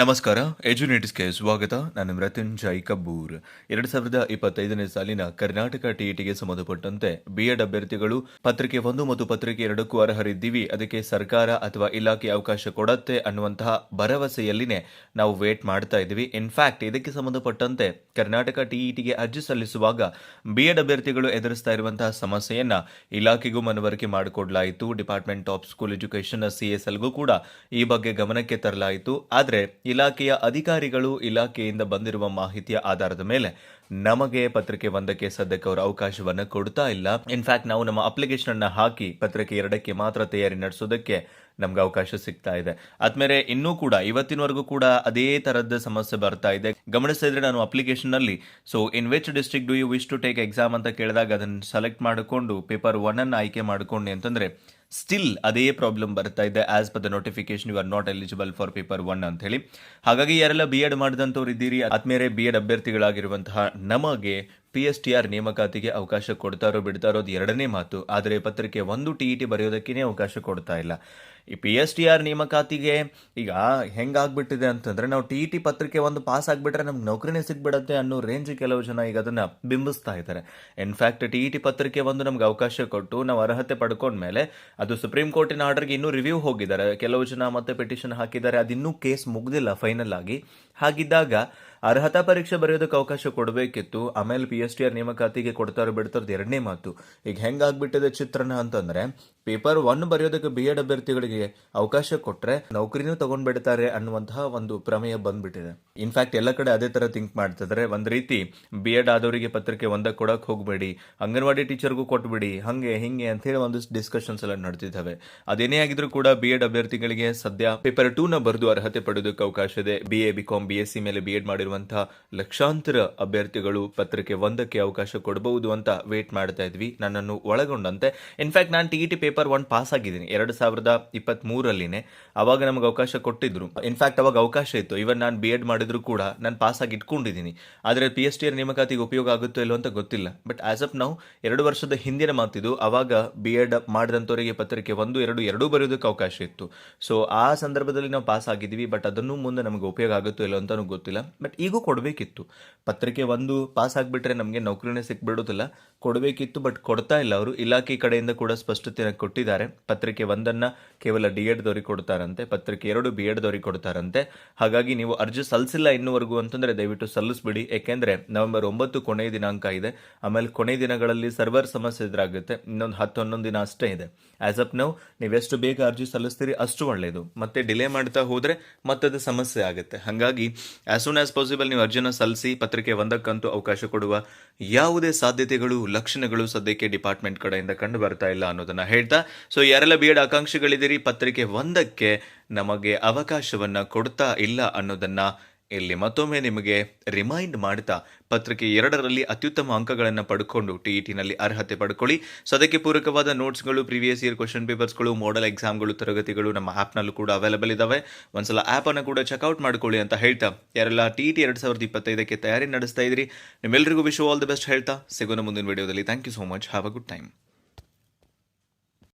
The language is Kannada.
ನಮಸ್ಕಾರ ಎಜುನೇಟಿಸ್ಗೆ ಸ್ವಾಗತ. ನಾನು ಮೃತ್ಯುಂಜಯ್ ಕಬ್ಬೂರ್. ಎರಡು ಸಾವಿರದ ಇಪ್ಪತ್ತೈದನೇ ಸಾಲಿನ ಕರ್ನಾಟಕ ಟಿಇಟಿಗೆ ಸಂಬಂಧಪಟ್ಟಂತೆ ಬಿಎಡ್ ಅಭ್ಯರ್ಥಿಗಳು ಪತ್ರಿಕೆ ಒಂದು ಮತ್ತು ಪತ್ರಿಕೆ ಎರಡಕ್ಕೂ ಅರ್ಹರಿದ್ದೀವಿ. ಅದಕ್ಕೆ ಸರ್ಕಾರ ಅಥವಾ ಇಲಾಖೆ ಅವಕಾಶ ಕೊಡತ್ತೆ ಅನ್ನುವಂತಹ ಭರವಸೆಯಲ್ಲಿನೇ ನಾವು ವೇಟ್ ಮಾಡ್ತಾ ಇದ್ದೀವಿ. ಇನ್ಫ್ಯಾಕ್ಟ್ ಇದಕ್ಕೆ ಸಂಬಂಧಪಟ್ಟಂತೆ ಕರ್ನಾಟಕ ಟಿಇಟಿಗೆ ಅರ್ಜಿ ಸಲ್ಲಿಸುವಾಗ ಬಿಎಡ್ ಅಭ್ಯರ್ಥಿಗಳು ಎದುರಿಸ್ತಾ ಇರುವಂತಹ ಸಮಸ್ಯೆಯನ್ನ ಇಲಾಖೆಗೂ ಮನವರಿಕೆ ಮಾಡಿಕೊಡ್ಲಾಯಿತು. ಡಿಪಾರ್ಟ್ಮೆಂಟ್ ಆಫ್ ಸ್ಕೂಲ್ ಎಜುಕೇಶನ್ ಸಿಎಸ್ಎಲ್ಗೂ ಕೂಡ ಈ ಬಗ್ಗೆ ಗಮನಕ್ಕೆ ತರಲಾಯಿತು. ಆದರೆ ಇಲಾಖೆಯ ಅಧಿಕಾರಿಗಳು ಇಲಾಖೆಯಿಂದ ಬಂದಿರುವ ಮಾಹಿತಿಯ ಆಧಾರದ ಮೇಲೆ ನಮಗೆ ಪತ್ರಿಕೆ ಒಂದಕ್ಕೆ ಸದ್ಯಕ್ಕೆ ಅವರು ಅವಕಾಶವನ್ನು ಕೊಡ್ತಾ ಇಲ್ಲ. ಇನ್ಫ್ಯಾಕ್ಟ್ ನಾವು ನಮ್ಮ ಅಪ್ಲಿಕೇಶನ್ ಅನ್ನ ಹಾಕಿ ಪತ್ರಿಕೆ ಎರಡಕ್ಕೆ ಮಾತ್ರ ತಯಾರಿ ನಡೆಸೋದಕ್ಕೆ ನಮ್ಗೆ ಅವಕಾಶ ಸಿಗ್ತಾ ಇದೆ. ಆದ್ಮೇಲೆ ಇನ್ನೂ ಕೂಡ ಇವತ್ತಿನವರೆಗೂ ಕೂಡ ಅದೇ ತರದ ಸಮಸ್ಯೆ ಬರ್ತಾ ಇದೆ. ಗಮನಿಸಿದ್ರೆ ನಾನು ಅಪ್ಲಿಕೇಶನ್ ಅಲ್ಲಿ so in which district do you wish to take exam ಅಂತ ಕೇಳಿದಾಗ ಅದನ್ನ ಸೆಲೆಕ್ಟ್ ಮಾಡಿಕೊಂಡು ಪೇಪರ್ ಒನ್ ಅನ್ನು ಆಯ್ಕೆ ಮಾಡಿಕೊಂಡು ಅಂತಂದ್ರೆ ಸ್ಟಿಲ್ ಅದೇ ಪ್ರಾಬ್ಲಮ್ ಬರ್ತಾ ಇದೆ. As per the notification you are not eligible for paper one ಅಂತ ಹೇಳಿ. ಹಾಗಾಗಿ ಯಾರೆಲ್ಲ ಬಿ ಎಡ್ ಮಾಡಿದಂಥವ್ರು ಇದ್ದೀರಿ, ಆದ್ಮೇಲೆ ಬಿ ಎಡ್ ಅಭ್ಯರ್ಥಿಗಳಾಗಿರುವಂತಹ ನಮಗೆ ಪಿ ಎಸ್ ಟಿ ಆರ್ ನೇಮಕಾತಿಗೆ ಅವಕಾಶ ಕೊಡ್ತಾರೋ ಬಿಡ್ತಾರೋ ಅದು ಎರಡನೇ ಮಾತು. ಆದರೆ ಪತ್ರಿಕೆ ಒಂದು ಟಿ ಇ ಟಿ ಬರೆಯೋದಕ್ಕೇ ಅವಕಾಶ ಕೊಡ್ತಾ ಇಲ್ಲ. ಈ ಪಿ ಎಸ್ ಟಿ ಆರ್ ನೇಮಕಾತಿಗೆ ಈಗ ಹೆಂಗಾಗ್ಬಿಟ್ಟಿದೆ ಅಂತಂದ್ರೆ ನಾವು ಟಿ ಇ ಟಿ ಪತ್ರಿಕೆ ಒಂದು ಪಾಸ್ ಆಗ್ಬಿಟ್ರೆ ನಮ್ಗೆ ನೌಕರಿನೇ ಸಿಗ್ಬಿಡತ್ತೆ ಅನ್ನೋ ರೇಂಜ್ ಕೆಲವು ಜನ ಈಗ ಅದನ್ನ ಬಿಂಬಿಸ್ತಾ ಇದ್ದಾರೆ. ಇನ್ಫ್ಯಾಕ್ಟ್ ಟಿ ಇ ಟಿ ಪತ್ರಿಕೆ ಒಂದು ನಮ್ಗೆ ಅವಕಾಶ ಕೊಟ್ಟು ನಾವು ಅರ್ಹತೆ ಪಡ್ಕೊಂಡ್ಮೇಲೆ ಅದು ಸುಪ್ರೀಂ ಕೋರ್ಟಿನ ಆರ್ಡರ್ಗೆ ಇನ್ನೂ ರಿವ್ಯೂ ಹೋಗಿದ್ದಾರೆ. ಕೆಲವು ಜನ ಮತ್ತೆ ಪಿಟಿಷನ್ ಹಾಕಿದ್ದಾರೆ. ಅದಿನ್ನೂ ಕೇಸ್ ಮುಗ್ದಿಲ್ಲ ಫೈನಲ್ ಆಗಿ. ಹಾಗಿದ್ದಾಗ ಅರ್ಹತಾ ಪರೀಕ್ಷೆ ಬರೆಯೋದಕ್ಕೆ ಅವಕಾಶ ಕೊಡಬೇಕಿತ್ತು. ಆಮೇಲೆ ಪಿ ಎಸ್ ಟಿ ಆರ್ ನೇಮಕಾತಿಗೆ ಕೊಡ್ತಾರೋ ಬಿಡ್ತಾರೋ ಎರಡನೇ ಮಾತು. ಈಗ ಹೆಂಗಾಗ್ಬಿಟ್ಟಿದೆ ಚಿತ್ರಣ ಅಂತಂದ್ರೆ ಪೇಪರ್ ಒನ್ ಬರೆಯೋದಕ್ಕೆ ಬಿ ಎಡ್ ಅಭ್ಯರ್ಥಿಗಳಿಗೆ ಅವಕಾಶ ಕೊಟ್ರೆ ನೌಕರಿನೂ ತಗೊಂಡ್ಬಿಡ್ತಾರೆ ಅನ್ನುವಂತಹ ಒಂದು ಪ್ರಮೇಯ ಬಂದ್ಬಿಟ್ಟಿದೆ. ಇನ್ಫ್ಯಾಕ್ಟ್ ಎಲ್ಲ ಕಡೆ ಅದೇ ತರ ಥಿಂಕ್ ಮಾಡ್ತಿದ್ರೆ. ಒಂದ್ ರೀತಿ ಬಿ ಎಡ್ ಆದವರಿಗೆ ಪತ್ರಿಕೆ ಒಂದಕ್ಕೆ ಕೊಡಕ್ ಹೋಗ್ಬೇಡಿ, ಅಂಗನವಾಡಿ ಟೀಚರ್ಗೂ ಕೊಟ್ಬಿಡಿ, ಹಂಗೆ, ಹಿಂಗೆ ಅಂತ ಹೇಳಿ ಒಂದಿಷ್ಟು ಡಿಸ್ಕಷನ್ಸ್ ಎಲ್ಲ ನಡೆದಿದ್ದಾವೆ ಅದೇನೇ ಆಗಿದ್ರು ಕೂಡ ಬಿ ಎಡ್ ಅಭ್ಯರ್ಥಿಗಳಿಗೆ ಸದ್ಯ ಪೇಪರ್ ಟೂ ನ ಬರೆದು ಅರ್ಹತೆ ಪಡೆಯೋದಕ್ಕೆ ಅವಕಾಶ ಇದೆ. B A B B S C ಮೇಲೆ ಬಿ ಎಡ್ ಮಾಡಿರುವಂತಹ ಲಕ್ಷಾಂತರ ಅಭ್ಯರ್ಥಿಗಳು ಪತ್ರಿಕೆ ಒಂದಕ್ಕೆ ಅವಕಾಶ ಕೊಡಬಹುದು ಅಂತ ವೇಟ್ ಮಾಡ್ತಾ ಇದ್ವಿ. ನನ್ನನ್ನು ಒಳಗೊಂಡಂತೆ. ಇನ್ಫ್ಯಾಕ್ಟ್ ನಾನು T E T paper one pass ಆಗಿದ್ದೀನಿ. ಎರಡು ಸಾವಿರದ ಇಪ್ಪತ್ತ್ ಮೂರಲ್ಲಿನೇ ಅವಾಗ ನಮಗೆ ಅವಕಾಶ ಕೊಟ್ಟಿದ್ರು. ಇನ್ಫ್ಯಾಕ್ಟ್ ಅವಾಗ ಅವಕಾಶ ಇತ್ತು. ಇವನ್ ನಾನು ಬಿ ಎಡ್ ಮಾಡಿದ್ರು ಕೂಡ ನಾನು ಪಾಸ್ ಇಟ್ಕೊಂಡಿದ್ದೀನಿ. ಆದರೆ ಪಿ ಟಿ ಆರ್ ನೇಮಕಾತಿಗೆ ಉಪಯೋಗ ಆಗುತ್ತೋ ಇಲ್ಲೋ ಅಂತ ಗೊತ್ತಿಲ್ಲ. ಬಟ್ ಆಸ್ ಅಪ್ ನಾವು ಎರಡು ವರ್ಷದ ಹಿಂದಿನ ಮಾತಿದು, ಅವಾಗ ಬಿ ಎಡ್ ಮಾಡಿದಂಥವರಿಗೆ ಪತ್ರಿಕೆ ಒಂದು, ಎರಡು, ಎರಡೂ ಬರೆಯೋದಕ್ಕೆ ಅವಕಾಶ ಇತ್ತು. ಸೊ ಆ ಸಂದರ್ಭದಲ್ಲಿ ನಾವು ಪಾಸ್ ಆಗಿದ್ದೀವಿ ಬಟ್ ಅದನ್ನು ಮುಂದೆ ನಮಗೆ ಉಪಯೋಗ ಆಗುತ್ತೋ ಇಲ್ಲೋ ಅಂತಲೂ ಗೊತ್ತಿಲ್ಲ. ಬಟ್ ಈಗೂ ಕೊಡಬೇಕಿತ್ತು. ಪತ್ರಿಕೆ ಒಂದು ಪಾಸ್ ಆಗಿಬಿಟ್ರೆ ನಮಗೆ ನೌಕರಿನೇ ಸಿಕ್ಬಿಡೋದಿಲ್ಲ. ಕೊಡಬೇಕಿತ್ತು ಬಟ್ ಕೊಡ್ತಾ ಇಲ್ಲ ಅವರು. ಇಲಾಖೆ ಕಡೆಯಿಂದ ಕೂಡ ಸ್ಪಷ್ಟತೆಯನ್ನು ಕೊಟ್ಟಿದ್ದಾರೆ. ಪತ್ರಿಕೆ ಒಂದನ್ನ ಕೇವಲ ಡಿ ಎಡ್ ದವರಿಗೆ ಕೊಡ್ತಾರಂತೆ, ಪತ್ರಿಕೆ ಎರಡು ಬಿ ಎಡ್ ದವರಿಗೆ ಕೊಡ್ತಾರಂತೆ. ಹಾಗಾಗಿ ನೀವು ಅರ್ಜಿ ಸಲ್ಲಿಸಿಲ್ಲ ಇನ್ನುವರೆಗೂ ಅಂತಂದ್ರೆ ದಯವಿಟ್ಟು ಸಲ್ಲಿಸ್ಬಿಡಿ. ಏಕೆಂದರೆ ನವೆಂಬರ್ ಒಂಬತ್ತು ಕೊನೆಯ ದಿನಾಂಕ ಇದೆ. ಆಮೇಲೆ ಕೊನೆಯ ದಿನಗಳಲ್ಲಿ ಸರ್ವರ್ ಸಮಸ್ಯೆ ಎದುರಾಗುತ್ತೆ. ಇನ್ನೊಂದು ಹತ್ತು ಹನ್ನೊಂದು ದಿನ ಅಷ್ಟೇ ಇದೆ. ಆಸ್ ಅಪ್ ನಾವು ನೀವೆಷ್ಟು ಬೇಗ ಅರ್ಜಿ ಸಲ್ಲಿಸ್ತೀರಿ ಅಷ್ಟು ಒಳ್ಳೆಯದು ಮತ್ತೆ ಡಿಲೇ ಮಾಡ್ತಾ ಹೋದ್ರೆ ಮತ್ತದು ಸಮಸ್ಯೆ ಆಗುತ್ತೆ. ಹಾಗಾಗಿ ಆಸ್ ಸೂನ್ ಆಸ್ ಪಾಸಿಬಲ್ ನೀವು ಅರ್ಜಿನ ಸಲ್ಲಿಸಿ, ಪತ್ರಿಕೆ ಒಂದಕ್ಕಂತೂ ಅವಕಾಶ ಕೊಡುವ ಯಾವುದೇ ಸಾಧ್ಯತೆಗಳು, ಲಕ್ಷಣಗಳು ಸದ್ಯಕ್ಕೆ ಡಿಪಾರ್ಟ್ಮೆಂಟ್ ಕಡೆಯಿಂದ ಕಂಡು ಬರ್ತಾ ಇಲ್ಲ ಅನ್ನೋದನ್ನ ಹೇಳ್ತಾ. ಸೊ ಯಾರೆಲ್ಲ ಬಿ ಎಡ್ ಆಕಾಂಕ್ಷಿಗಳಿದ್ದೀರಿ ಪತ್ರಿಕೆ ಒಂದಕ್ಕೆ ನಮಗೆ ಅವಕಾಶವನ್ನ ಕೊಡ್ತಾ ಇಲ್ಲ ಅನ್ನೋದನ್ನ ಇಲ್ಲಿ ಮತ್ತೊಮ್ಮೆ ನಿಮಗೆ ರಿಮೈಂಡ್ ಮಾಡ್ತಾ, ಪತ್ರಿಕೆ ಎರಡರಲ್ಲಿ ಅತ್ಯುತ್ತಮ ಅಂಕಗಳನ್ನು ಪಡ್ಕೊಂಡು ಟಿ ಇ ಟಿನಲ್ಲಿ ಅರ್ಹತೆ ಪಡ್ಕೊಳ್ಳಿ. ಸೊ ಅದಕ್ಕೆ ಪೂರಕವಾದ ನೋಟ್ಸ್ಗಳು ಪ್ರೀವಿಯಸ್ ಇಯರ್ ಕ್ವಶನ್ ಪೇಪರ್ಸ್ಗಳು ಮಾಡೆಲ್ ಎಕ್ಸಾಮ್ಗಳು ತರಗತಿಗಳು ನಮ್ಮ ಆ್ಯಪ್ನಲ್ಲೂ ಕೂಡ ಅವೈಲೇಬಲ್ ಇದ್ದಾವೆ ಒಂದ್ಸಲ ಆ್ಯಪನ್ನು ಕೂಡ ಚೆಕ್ಔಟ್ ಮಾಡ್ಕೊಳ್ಳಿ ಅಂತ ಹೇಳ್ತಾ, ಯಾರೆಲ್ಲ ಟಿ ಇ ಟಿ ಎರಡು ಸಾವಿರದ ಇಪ್ಪತ್ತೈದಕ್ಕೆ ತಯಾರಿ ನಡೆಸ್ತಾ ಇದ್ರಿ ನಿಮ್ಮೆಲ್ಲರಿಗೂ ವಿಶ್ ಆಲ್ ದಿ ಬೆಸ್ಟ್ ಹೇಳ್ತಾ, ಸಿಗೋಣ ಮುಂದಿನ ವಿಡಿಯೋದಲ್ಲಿ thank you so much have a good time